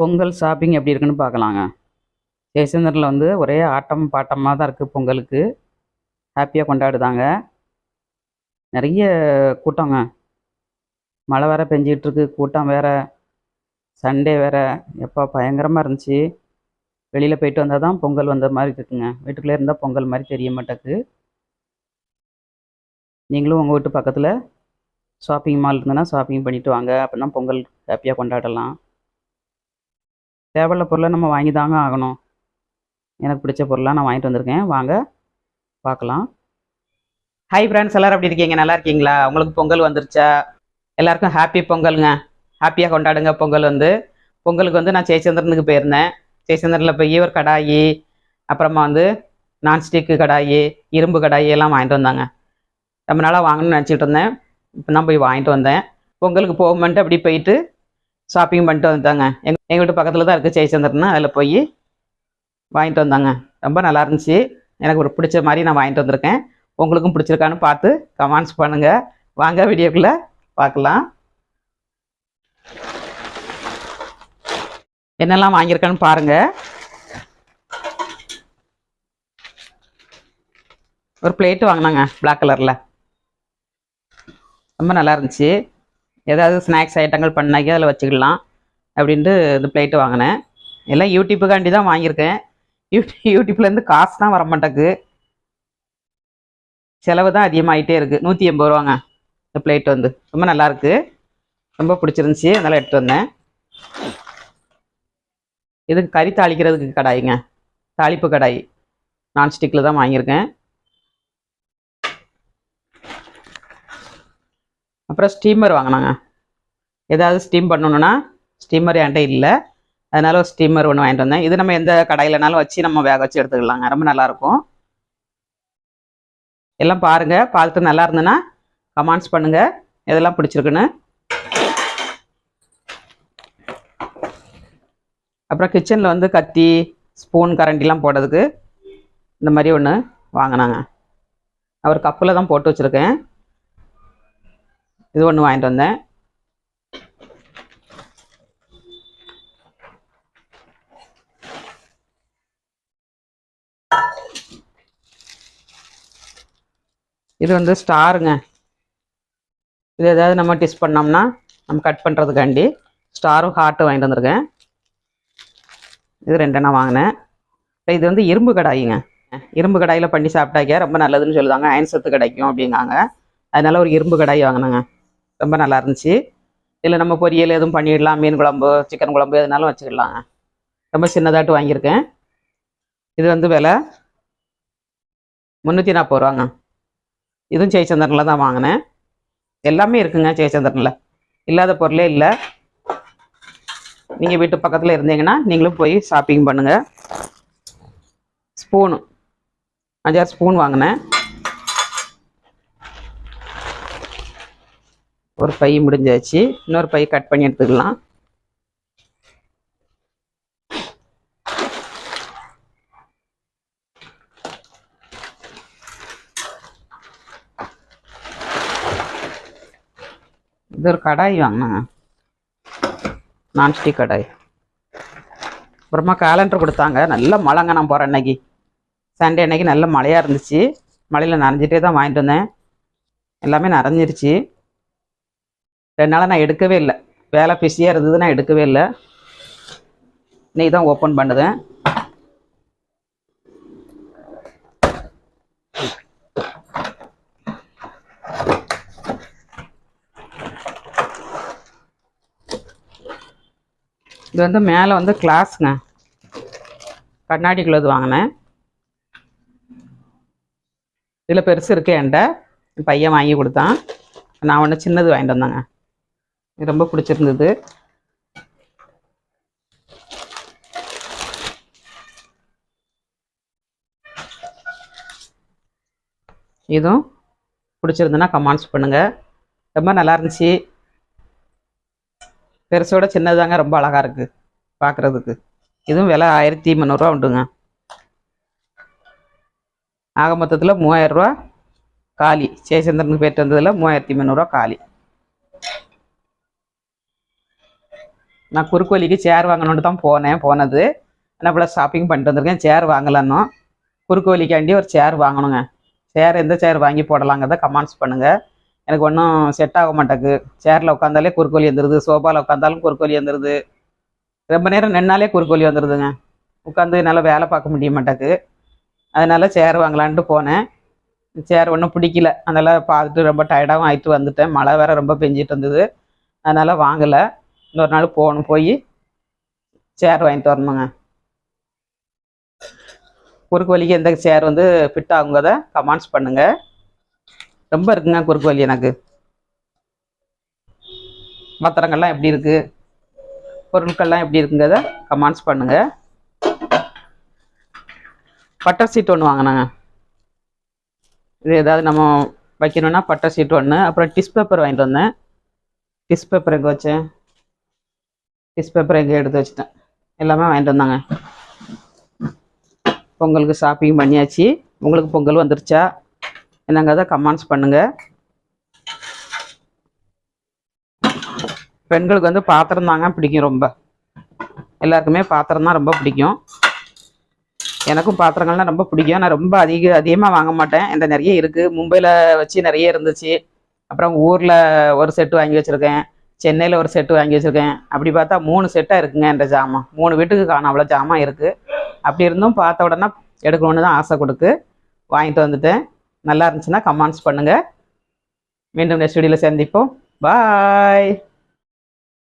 Pongal shopping எப்படி இருக்குன்னு பார்க்கலாங்க. ஜெயச்சந்திரனில் வந்து ஒரே ஆட்டம் பாட்டமாக தான் இருக்குது பொங்கலுக்கு. ஹாப்பியாக கொண்டாடுதாங்க. நிறைய கூட்டங்க. மழை வேற பெஞ்சிகிட்ருக்கு கூட்டம் வேற. சண்டே வேற. எப்போ பயங்கரமாக இருந்துச்சு. வெளியில் போயிட்டு வந்தால் தான் பொங்கல் வந்த மாதிரி இருக்குங்க. வீட்டுக்குள்ளே இருந்தால் பொங்கல் மாதிரி தெரிய மாட்டேக்கு நீங்களும் உங்கள் வீட்டு பக்கத்தில் ஷாப்பிங் மால் இருந்ததுன்னா ஷாப்பிங் பண்ணிவிட்டு வாங்க. அப்போ தான் பொங்கல் ஹாப்பியாக கொண்டாடலாம். தேவையில்ல பொருளை நம்ம வாங்கி தாங்க ஆகணும். எனக்கு பிடிச்ச பொருளாக நான் வாங்கிட்டு வந்திருக்கேன். வாங்க பார்க்கலாம். ஹை ஃப்ரெண்ட்ஸ் எல்லாரும் அப்படி இருக்கீங்க? நல்லா இருக்கீங்களா? உங்களுக்கு பொங்கல் வந்துருச்சா? எல்லாருக்கும் ஹாப்பி பொங்கலுங்க. ஹாப்பியாக கொண்டாடுங்க பொங்கல் வந்து. பொங்கலுக்கு வந்து நான் ஜெயச்சந்திரனுக்கு போயிருந்தேன். ஜெயச்சந்திரனில் போய் ஒரு கடாயி அப்புறமா வந்து நான்ஸ்டிக்கு கடாயி இரும்பு கடாயி எல்லாம் வாங்கிட்டு வந்தாங்க. ரொம்ப நாளாக வாங்கணும்னு நினச்சிட்டு இருந்தேன். இப்போ நான் போய் வாங்கிட்டு வந்தேன். பொங்கலுக்கு போகும்போன்ட்டு அப்படி போயிட்டு ஷாப்பிங் பண்ணிட்டு வந்துட்டாங்க. எங் எங்கள் வீட்டு பக்கத்தில் தான் இருக்குது ஜெயச்சந்திரன் அதில் போய் வாங்கிட்டு வந்தாங்க. ரொம்ப நல்லா இருந்துச்சு. எனக்கு ஒரு பிடிச்ச மாதிரி நான் வாங்கிட்டு வந்திருக்கேன். உங்களுக்கும் பிடிச்சிருக்கான்னு பார்த்து கமெண்ட்ஸ் பண்ணுங்கள் வாங்க வீடியோக்குள்ளே பார்க்கலாம். என்னெல்லாம் வாங்கியிருக்கேன்னு பாருங்கள் ஒரு பிளேட்டு வாங்கினாங்க பிளாக் கலரில் ரொம்ப நல்லா இருந்துச்சு. ஏதாவது ஸ்நாக்ஸ் ஐட்டங்கள் பண்ணாக்கி அதில் வச்சுக்கலாம் அப்படின்ட்டு இந்த பிளேட்டு வாங்கினேன். எல்லாம் யூடியூப்புக்காண்டி தான் வாங்கியிருக்கேன். யூடி யூடியூப்லேருந்து காசு தான் வர மாட்டேக்கு செலவு தான் அதிகமாகிட்டே இருக்குது நூற்றி எண்பது ரூபாங்க இந்த பிளேட் வந்து. ரொம்ப நல்லாயிருக்கு ரொம்ப பிடிச்சிருந்துச்சி. அதனால் எடுத்து வந்தேன். இதுக்கு கறி தாளிக்கிறதுக்கு கடாய்ங்க. தாளிப்பு கடாய். நான்ஸ்டிக்கில் தான் வாங்கியிருக்கேன். அப்புறம் ஸ்டீமர் வாங்கினாங்க. ஏதாவது ஸ்டீம் பண்ணணுன்னா ஸ்டீமர் என்கிட்ட இல்லை. அதனால ஒரு ஸ்டீமர் ஒன்று வாங்கிட்டு வந்தேன். இது நம்ம எந்த கடையிலனாலும் வச்சு நம்ம வேக வச்சு எடுத்துக்கலாங்க. ரொம்ப நல்லாயிருக்கும் எல்லாம் பாருங்கள் பார்த்துட்டு நல்லா இருந்ததுன்னா கமெண்ட்ஸ் பண்ணுங்கள் எதெல்லாம் பிடிச்சிருக்குன்னு. அப்புறம் கிச்சனில் வந்து கத்தி ஸ்பூன் கரண்டிலாம் போடுறதுக்கு இந்த மாதிரி ஒன்று வாங்கினாங்க. அவர் கப்பில் தான் போட்டு வச்சுருக்கேன். இது ஒன்று வாங்கிட்டு வந்தேன். இது வந்து ஸ்டாருங்க. இது ஏதாவது நம்ம டிஸ் பண்ணோம்னா நம்ம கட் பண்ணுறதுக்காண்டி ஸ்டாரும் ஹார்ட்டும் வாங்கிட்டு வந்திருக்கேன். இது ரெண்டெண்ணா வாங்கினேன். இது வந்து இரும்பு கடாயிங்க. இரும்பு கடாயில் பண்ணி சாப்பிட்டாக்க ரொம்ப நல்லதுன்னு சொல்லுவாங்க. அயன் சத்து கிடைக்கும் அப்படிங்காங்க. அதனால ஒரு இரும்பு கடாய் வாங்கினேங்க. ரொம்ப நல்லா இருந்துச்சு. இதில் நம்ம பொரியல் எதுவும் பண்ணிடலாம். மீன் குழம்பு சிக்கன் குழம்பு எதுனாலும் வச்சுக்கலாங்க ரொம்ப சின்னதாட்டு வாங்கியிருக்கேன். இது வந்து விலை முந்நூற்றி நாற்பது ரூபாங்க. இதுவும் ஜெயச்சந்திரனில் தான் வாங்கினேன். எல்லாமே இருக்குங்க ஜெயச்சந்திரனில் இல்லாத பொருளே இல்லை. நீங்கள் வீட்டு பக்கத்தில் இருந்தீங்கன்னா நீங்களும் போய் ஷாப்பிங் பண்ணுங்கள் ஸ்பூனு அஞ்சாறு ஸ்பூன் வாங்கினேன். ஒரு பை முடிஞ்சாச்சு. இன்னொரு பை கட் பண்ணி எடுத்துக்கலாம். இது ஒரு கடாய் வாங்கினேன் நான்ஸ்டிக் கடாய். அப்புறமா கேலண்டர் கொடுத்தாங்க. நல்ல மழைங்க நான் போகிறேன் அன்னைக்கு. சண்டே அன்னைக்கு நல்ல மழையாக இருந்துச்சு. மழையில் நனைஞ்சிட்டே தான் வாங்கிட்டு வந்தேன். எல்லாமே நனைஞ்சிருச்சு. ரெண்டு நாளாக நான் எடுக்கவே இல்லை. வேலை பிஸியாக இருந்தது நான் எடுக்கவே இல்லை. நீ தான் ஓப்பன் பண்ணுதேன் இது வந்து மேலே வந்து கிளாஸுங்க. கண்ணாடிக்குள்ளது வாங்கினேன். இதில் பெருசு இருக்கு என்கிட்ட. என் பையன் வாங்கி கொடுத்தான். நான் ஒன்று சின்னது வாங்கிட்டு வந்தேங்க. இது ரொம்ப பிடிச்சிருந்தது. இதுவும் பிடிச்சிருந்துன்னா கமெண்ட்ஸ் பண்ணுங்கள் ரொம்ப நல்லா இருந்துச்சு. பெருசோட சின்னதாங்க ரொம்ப அழகாக இருக்குது பார்க்குறதுக்கு இதுவும் விலை ஆயிரத்தி முந்நூறுரூவா உண்டுங்க. ஆக மொத்தத்தில் மூவாயிரரூவா காலி. ஜெயச்சந்திரனுக்கு போயிட்டு வந்ததில் மூவாயிரத்தி முந்நூறுரூவா காலி. நான் குறுக்கோலிக்கு சேர் வாங்கணுன்ட்டு தான் போனேன் போனது. என்ன போல் ஷாப்பிங் பண்ணிட்டு வந்திருக்கேன் சேர் வாங்கலன்னும் குறுக்கோலிக்காண்டி ஒரு சேர் வாங்கணுங்க. சேர் எந்த சேர் வாங்கி போடலாங்கிறத கமெண்ட்ஸ் பண்ணுங்கள் எனக்கு ஒன்றும் செட் ஆக மாட்டேங்குது. சேரில் உட்காந்தாலே குறுக்கோலி வந்துடுது சோஃபாவில் உட்காந்தாலும் குறுக்கோலி வந்துடுது ரொம்ப நேரம் நின்னாலே குறுக்கோலி வந்துடுதுங்க உட்காந்து என்னால் வேலை பார்க்க முடிய மாட்டேங்குது. அதனால் சேர் வாங்கலான்ட்டு போனேன். சேர் ஒன்றும் பிடிக்கல. அதனால் பார்த்துட்டு ரொம்ப டயர்டாகவும் ஆயிட்டு வந்துட்டேன். மழை வேற ரொம்ப பெஞ்சிட்டு இருந்தது. அதனால் வாங்கலை. இன்னொரு நாள் போகணும் போய் சேர் வாங்கிட்டு வரணுங்க. குறுக்கு வலிக்கு எந்த சேர் வந்து ஃபிட் ஆகுங்கிறத கமெண்ட்ஸ் பண்ணுங்க. ரொம்ப இருக்குங்க குறுக்கு வலி எனக்கு. பத்திரங்கள்லாம் எப்படி இருக்கு? பொருட்கள்லாம் எப்படி இருக்குங்கிறத கமெண்ட்ஸ் பண்ணுங்க. பட்டர் சீட் ஒன்று வாங்கினாங்க. இது ஏதாவது நம்ம வைக்கணும்னா பட்டர் சீட் ஒன்று அப்புறம் டிஸ் பேப்பர் வாங்கிட்டு வந்தேன். டிஸ் பேப்பர் எங்கே வச்சேன்? டிஸ் பேப்பர் எங்கே எடுத்து வச்சுட்டேன். எல்லாமே வாங்கிட்டு வந்தாங்க. பொங்கலுக்கு ஷாப்பிங் பண்ணியாச்சு. உங்களுக்கு பொங்கல் வந்துருச்சா? என்னங்கிறத கமெண்ட்ஸ் பண்ணுங்கள் பெண்களுக்கு வந்து பாத்திரம் தாங்க பிடிக்கும் ரொம்ப. எல்லாருக்குமே பாத்திரம் தான் ரொம்ப பிடிக்கும். எனக்கும் பாத்திரங்கள்லாம் ரொம்ப பிடிக்கும். நான் ரொம்ப அதிக அதிகமாக வாங்க மாட்டேன். இந்த நிறைய இருக்குது மும்பையில் வச்சு நிறைய இருந்துச்சு. அப்புறம் ஊரில் ஒரு செட்டு வாங்கி வச்சுருக்கேன். சென்னையில் ஒரு செட்டு வாங்கி வச்சுருக்கேன். அப்படி பார்த்தா மூணு செட்டாக இருக்குங்க இந்த ஜாமான் மூணு வீட்டுக்கு காணும் அவ்வளோ ஜாமான் இருக்குது அப்படி இருந்தும் பார்த்த உடனே எடுக்கணுன்னு தான் ஆசை கொடுக்கு வாங்கிட்டு வந்துட்டேன். நல்லா இருந்துச்சுன்னா கமெண்ட்ஸ் பண்ணுங்கள் மீண்டும் நெக்ஸ்ட் வீடியோவில் சந்திப்போம். பாய்